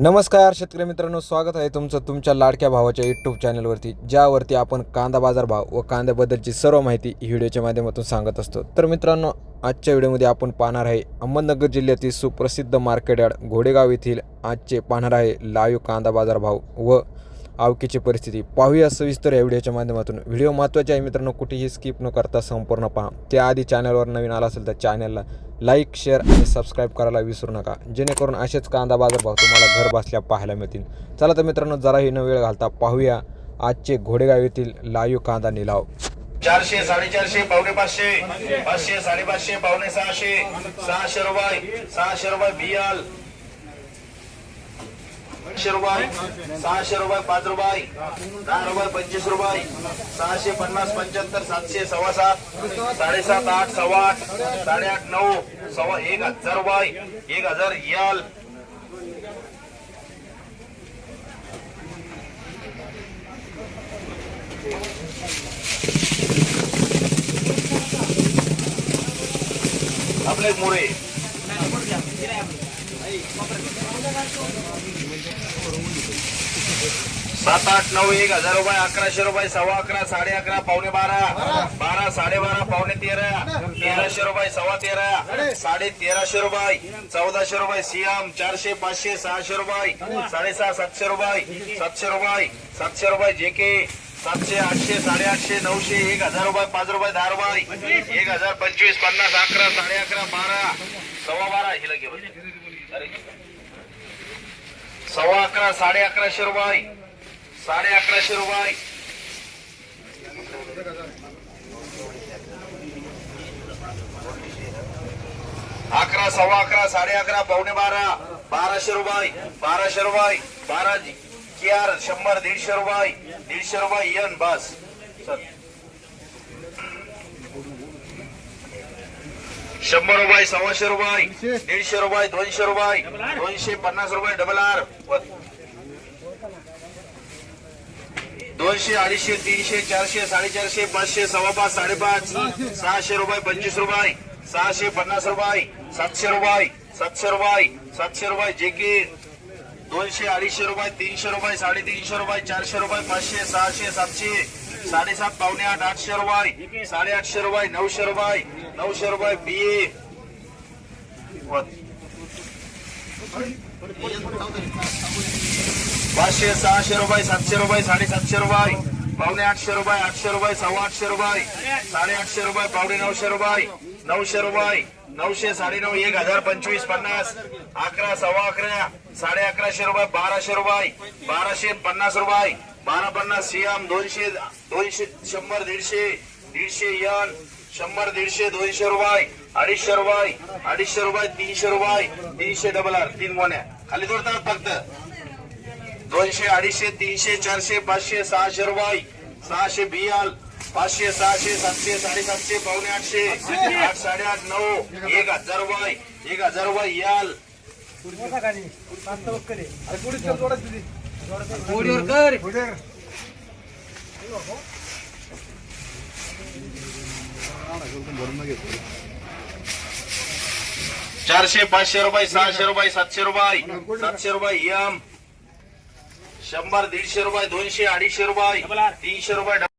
नमस्कार शेतकरी मित्रांनो स्वागत आहे तुमचं तुमच्या लाडक्या भावाच्या यूट्यूब चॅनलवरती ज्यावरती आपण कांदा बाजार भाव व कांद्याबद्दलची सर्व माहिती ही व्हिडिओच्या माध्यमातून सांगत असतो. तर मित्रांनो आजच्या व्हिडिओमध्ये आपण पाहणार आहे अहमदनगर जिल्ह्यातील सुप्रसिद्ध मार्केट यार्ड घोडेगाव येथील आजचे पाहणार आहे लाईव्ह कांदा बाजार भाव व आवकीची परिस्थिती. पाहूया सविस्तर या व्हिडिओच्या माध्यमातून. व्हिडिओ महत्त्वाचे आहे मित्रांनो कुठेही स्किप न करता संपूर्ण पहा. त्याआधी चॅनलवर नवीन आला असेल तर चॅनलला लाईक शेअर आणि सबस्क्राईब करायला विसरू नका. जेणेकरून असेच कांदा बाजार भाव तुम्हाला घर बसल्या पाहायला मिळतील. चला तर मित्रांनो जराही न वेळ घालता पाहूया आजचे घोडेगाव येथील लाईव कांदा निलाव. चारशे साडेचारशे पावणे पाचशे पाचशे साडेपाचशे पावणे सहाशे सहाशे रुपये सहाशे रुपये बियाल एकशे रुपये सहाशे रुपये पाच रुपये दहा रुपये पंचवीस रुपये सहाशे पन्नास पंच्याहत्तर सातशे सव्वा सात साडेसात आठ सव्वा आठ साडेआठ नऊ सव्वा एक हजार रुपये. एक हजार याल. आपले मोरे. सात आठ नऊ एक हजार रुपये अकराशे रुपये सव्वा अकरा साडे अकरा पावणे बारा. बारा साडेबारा पावणे तेरा. तेराशे रुपये सव्वा तेरा. साडे तेराशे रुपये चौदाशे रुपये सीएम चारशे पाचशे सहाशे रुपये साडेसहा सातशे रुपये सातशे रुपये सातशे रुपये जे के सातशे आठशे साडेआठशे नऊशे एक हजार रुपये पाच रुपये दहा रुपये एक हजार पंचवीस पन्नास अकरा साडे अकरा बारा सव्वा बारा हिला घेऊन सव्वा अकरा साडे अकराशे रुपये. साडे अकराशे रुपये. अकरा सव्वा अकरा साडे अकरा पावणे बारा बाराशे रुपये बाराशे रुपये. बारा चार शंभर दीडशे रुपये दीडशे रुपये यन बस. चल. शंभर रुपये सव्वाशे रुपये दीडशे रुपये दोनशे रुपये दोनशे पन्नास रुपये डबल आर दोनशे अडीचशे तीनशे चारशे साडेचारशे पाचशे सव्वा पाच साडेपाच सहाशे रुपये पंचवीस रुपये सहाशे पन्नास रुपये सातशे रुपये सातशे रुपये सातशे रुपये जे की दोनशे अडीचशे रुपये तीनशे रुपये साडेतीनशे रुपये चारशे रुपये पाचशे सहाशे सातशे साडेसात पावणे आठ आठशे रुपये साडेआठशे रुपये नऊशे रुपये नऊशे रुपये बी ए पाचशे सहाशे रुपये सातशे रुपये साडेसातशे रुपये. पावणे आठशे रुपये आठशे रुपये सव्वा आठशे रुपये. साडेआठशे रुपये पावणे नऊशे रुपये. नऊशे रुपये नऊशे साडेनऊ एक हजार पंचवीस पन्नास. अकरा सव्वा अकरा साडे अकराशे रुपये बाराशे रुपये. बाराशे पन्नास रुपये. बारा पन्नास सीएम दोनशे दोनशे शंभर दीडशे दीडशे यन शंभर दीडशे दोनशे रुपये अडीचशे रुपये अडीचशे रुपये तीनशे रुपये तीनशे डबल आर तीन मोन्या. खाली जोडतात फक्त. दोनशे अडीचशे तीनशे चारशे पाचशे सहाशे रुपये सहाशे बियाल पाचशे सहाशे सातशे साडेसातशे पावणे आठशे आठ साडेआठ नऊ एक हजार रुपये एक हजार रुपये याल. चारशे पाचशे रुपये सहाशे रुपये सातशे रुपये सातशे रुपये यम. शंभर दीडशे रुपये दोनशे अडीचशे रुपये तीनशे रुपये